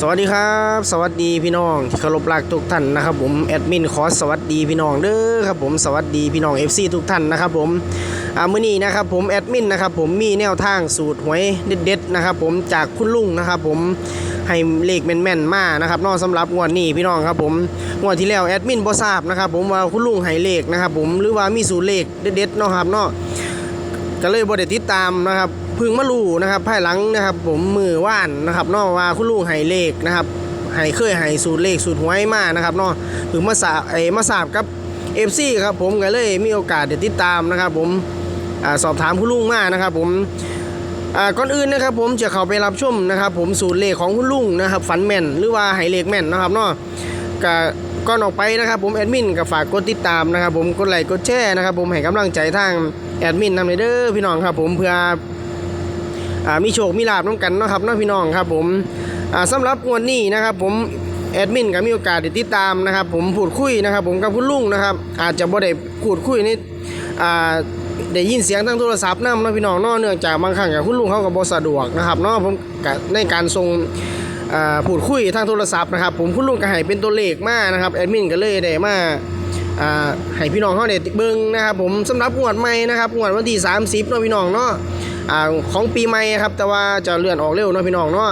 สวัสดีครับ สวัสดีพี่น้องที่เคารพรักทุกท่านนะครับผมแอดมินขอสวัสดีพี่น้องเด้อครับผมสวัสดีพี่น้อง FC ทุกท่านนะครับผมอ่ามื้อนี้นะครับผมแอดมินนะครับผมมีแนวทางสูตรหวยเด็ดๆนะครับผมจากคุณลุงนะครับผมให้เลขแม่นๆมานะครับนอกสำหรับงวดนี้พี่น้องครับผมงวดที่แล้วแอดมินบ่ทราบนะครับผมว่าคุณลุงให้เลขนะครับผมหรือว่ามีสูตรเลขเด็ดๆเนาะครับเนาะก็เลยบไดติดตามนะครับ พึ่งมารู้นะครับภายหลังนะครับ ผมมือว่านนะครับนอกว่าคุณลุงให้เลขนะครับให้เคยให้สูตรเลขสูตรหวยมานะครับนาะเพึ่งมาสาไอมาสาบกับเอฟซีครับผมก็เลยมีโอกาสได้ติดตามนะครับ ผมอสอบถามคุณลุงมานะครับ ผมอ่าก่อนอื่นนะครับ ผมจะเข้าไปรับชมนะครับ ผมสูตรเลขของคุณลุงนะครับฝันแม่นหรือว่าให้เลขแม่นนะครับนาะก็ก่อนออกไปนะครับผมแอดมินก็ฝากกดติดตามนะครับ ผมกดไลค์กดแชร์นะครับ ผมให้กำลังใจทางแอดมินนำเลยเด้อพี่น้องครับ ผมเพื่อ อ่ามีโชคมีลาบน้องกันเนาะครับเนาะพี่น้องครับผมอ่าสำหรับงวดนี้นะครับผมแอดมินก็มีโอกาสได้ติดตามนะครับผมพูดคุยนะครับ ผมกับคุณลุงนะครับ อาจจะบ่ได้พูดคุยนอ่าได้ยินเสียงทางโทรศัพท์นำเนาะพี่น้องนาะเนื่องจากบางครั้งกับคุณลุงเขาก็บ่สะดวกนะครับเนาะผมในการส่งพูดคุยทางโทรศัพท์นะครับ ผมคุณลุงก็ให้เป็นตัวเลขมานะครับแอดมินก็เลยได้มาอ่าให้พี่น้องเขาได้เบิ่งนะครับ ผมสำหรับงวดใหม่นะครับงวดวันที่ 30เนาะพี่น้องเนาะ อ่าของปีใหม่ครับ แต่ว่าจะเลื่อนออกเร็วเนาะพี่น้องเนาะ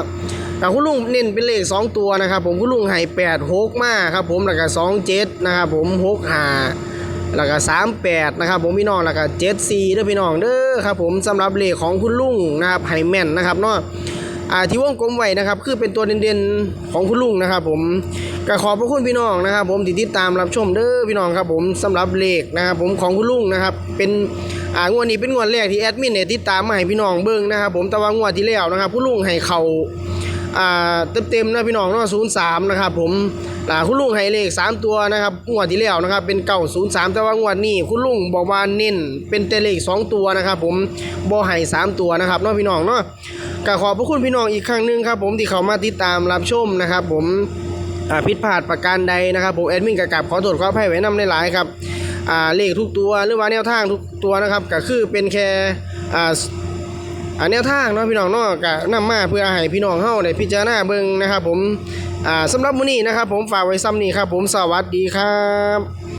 แต่คุณลุงเน้นเป็นเลข 2 ตัวนะครับ ผมคุณลุงให้8 6มาครับผมแล้วก็2 7นะครับผม6 5แล้วก็38นะครับผมพี่น้องแล้วก็7 4เด้อพี่น้องเด้อครับผมสำหรับเลขของคุณลุงนะครับให้แม่นนะครับเนาะ อ่าที่วงกลมไว้นะครับ คือเป็นตัวเด่นๆของคุณลุงนะครับ ผมก็ขอบพระคุณพี่น้องนะครับ ผมที่ติดตามรับชมเด้อพี่น้องครับ ผมสำหรับเลขนะครับ ผมของคุณลุงนะครับ เป็นอ่างวดนี้เป็นงวดแรกที่แอดมินเนี่ยติดตามมาให้พี่น้องเบิ่งนะครับ ผมแต่ว่างวดที่แล้วนะครับคุณลุงให้เขาอ่าเต็มๆนะพี่น้องเนาะศูนย์สามนะครับ ผมอ่าคุณลุงให้เลขสามตัวนะครับงวดที่แล้วนะครับ เป็นเก้าศูนย์สามแต่ว่างวดนี้คุณลุงบอกว่าเน้นเป็นแต่เลขสองตัวนะครับ ผมบ่ให้สามตัวนะครับเนาะพี่น้องเนาะ ก็ขอบพระคุณพี่น้องอีกครั้งหนึ่งครับผมที่เขามาติดตามรับชมนะครับ ผมผิดพลาดประการใดนะครับผมแอดมินกกับขอโทษขออภัยไว้นำในหลายๆครับเลขทุกตัวหรือว่าแนวทางทุกตัวนะครับก็คือเป็นแค่แนวทางเนาะพี่น้องเนาะก็นำมาเพื่อให้พี่น้องเฮาได้พิจารณาเบิ่งนะครับ ผมสำหรับมื้อนี้นะครับ ผมฝากไว้ซ้ำนี้ครับ ผมสวัสดีครับ